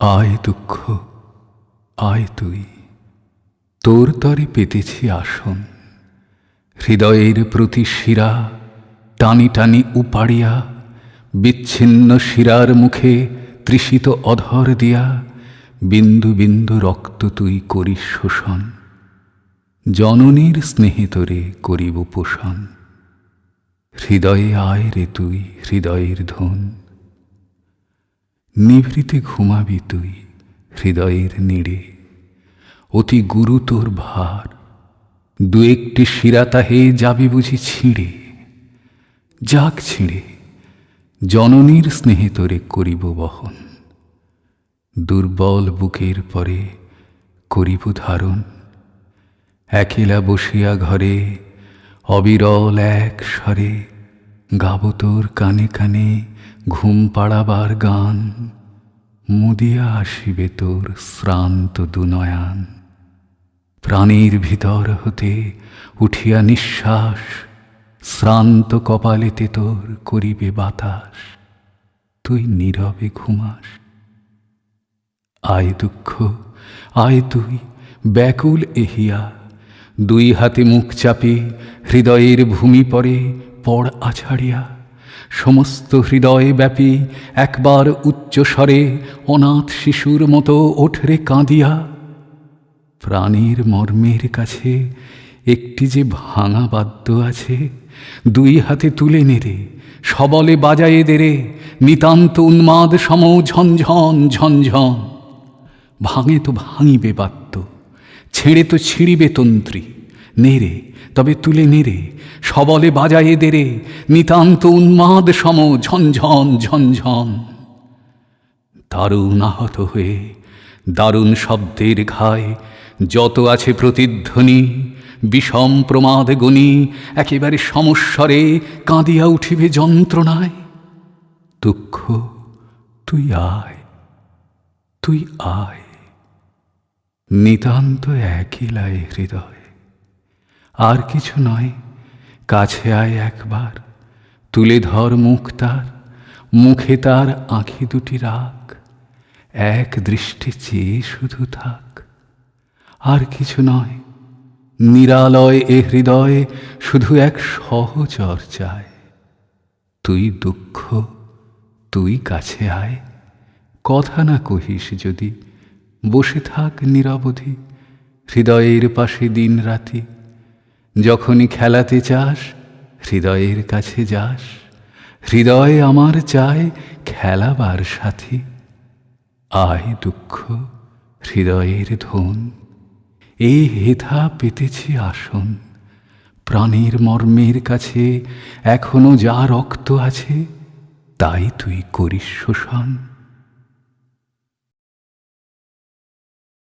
আয় দুঃখ, আয় তুই। তোর তরে পেতেছি আসন। হৃদয়ের প্রতি শিরা টানি টানি উপাড়িয়া, বিচ্ছিন্ন শিরার মুখে তৃষিত অধর দিয়া, বিন্দু বিন্দু রক্ত তুই করিস শোষণ। জননীর স্নেহে তোরে করিব পোষণ। হৃদয়ে আয় রে তুই, হৃদয়ের ধন। নিভৃতে ঘুমাবি তুই হৃদয়ের নিড়ে। অতি গুরুতর ভার দু একটি শিরা তাহে যাবে বুঝি ছিঁড়ে। যাক ছিঁড়ে, জননীর স্নেহে তোরে করিব বহন। দুর্বল বুকের পরে করিব ধারণ। একেলা বসিয়া ঘরে অবিরল এক স্বরে গাব তোর কানে কানে ঘুম পাড়াবার গান, মুদিয়া আসিবে তোর শ্রান্ত দুনয়ান। প্রাণীর ভিতর হতে উঠিয়া নিঃশ্বাস, শ্রান্ত কপালেতে তোর করিবে বাতাস। তুই নীরবে ঘুমাস। আয় দুঃখ, আয় তুই, ব্যাকুল এহিয়া। দুই হাতে মুখ চাপে হৃদয়ের ভূমি পরে পড় আছাড়িয়া। সমস্ত হৃদয় ব্যাপী একবার উচ্চ স্বরে অনাথ শিশুর মতো ওঠরে কাঁদিয়া প্রাণীর মর্মের কাছে একটি যে ভাঙা বাদ্য আছে, দুই হাতে তুলে নেড়ে, সবলে বাজায়ে দেরে নিতান্ত উন্মাদ সম ঝনঝন ঝনঝন ভাঙে তো ভাঙিবে বাদ্য, ছেড়ে তো ছিঁড়িবে তন্ত্রী। নেড়ে তবে তুলে নেড়ে সবলে বাজায়ে দেরে নিতান্ত উন্মাদ সম ঝনঝন ঝনঝন দারুণ আহত হয়ে, দারুণ শব্দের ঘায়, যত আছে প্রতিধ্বনি, বিষম প্রমাদ গণি, একেবারে সমস্বরে কাঁদিয়া উঠিবে যন্ত্রণায়। দুঃখ, তুই আয় তুই আয়। নিতান্ত একইলায় হৃদয়। আর কিছু নয়। কাছে আয় একবার। তুলে ধর মুখ তার। মুখে তার আঁখি দুটি রাখ। এক দৃষ্টি চেয়ে শুধু থাক। আর কিছু নয়। নিরালয় এ হৃদয়ে শুধু এক সহচর চায়। তুই দুঃখ, তুই কাছে আয়। কথা না কহিস যদি। বসে থাক নিরবধি। হৃদয়ের পাশে দিন রাতি যখনই খেলাতে চাস, হৃদয়ের কাছে যাস। হৃদয় আমার চায় খেলাবার সাথী। আয় দুঃখ, হৃদয়ের ধন। এই হেথা পেতেছি আসন। প্রাণীর মর্মের কাছে এখনও যা রক্ত আছে, তাই তুই করিস শোষণ।